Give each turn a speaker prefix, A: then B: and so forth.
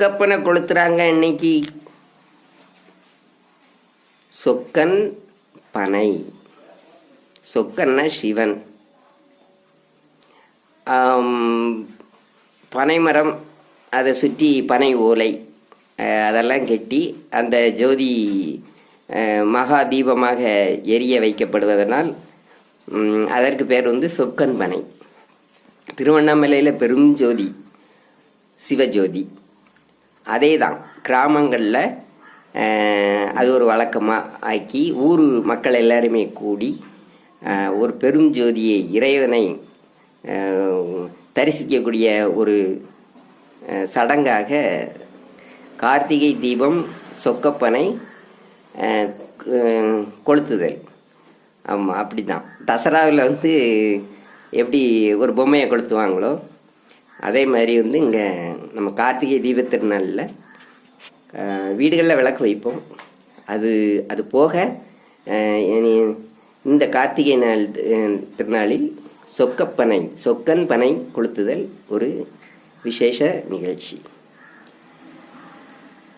A: சொக்கப்பனை கொளுத்துறாங்க இன்னைக்கு. சொக்கன் பனை. சொக்கன்னா சிவன். பனைமரம் அதை சுற்றி பனை ஓலை அதெல்லாம் கட்டி அந்த ஜோதி மகா தீபமாக எரிய வைக்கப்படுவதனால் அதற்கு பேர் வந்து சொக்கன் பனை. திருவண்ணாமலையில் பெரும் ஜோதி சிவஜோதி. அதே தான் கிராமங்களில் அது ஒரு வழக்கமாக ஆக்கி ஊர் மக்கள் எல்லாருமே கூடி ஒரு பெரும் ஜோதியை இறைவனை தரிசிக்கக்கூடிய ஒரு சடங்காக கார்த்திகை தீபம் சொக்கப்பனை கொளுத்துதல். ஆமாம் அப்படி தான் தசராவில் வந்து எப்படி ஒரு பொம்மையை கொளுத்துவாங்களோ அதே மாதிரி வந்து இங்கே நம்ம கார்த்திகை தீப திருநாளில் வீடுகளில் விளக்கு வைப்போம். அது அது போக இந்த கார்த்திகை நாள் திருநாளில் சொக்கப்பனை சொக்கன் பனை கொளுத்துதல் ஒரு விசேஷ நிகழ்ச்சி.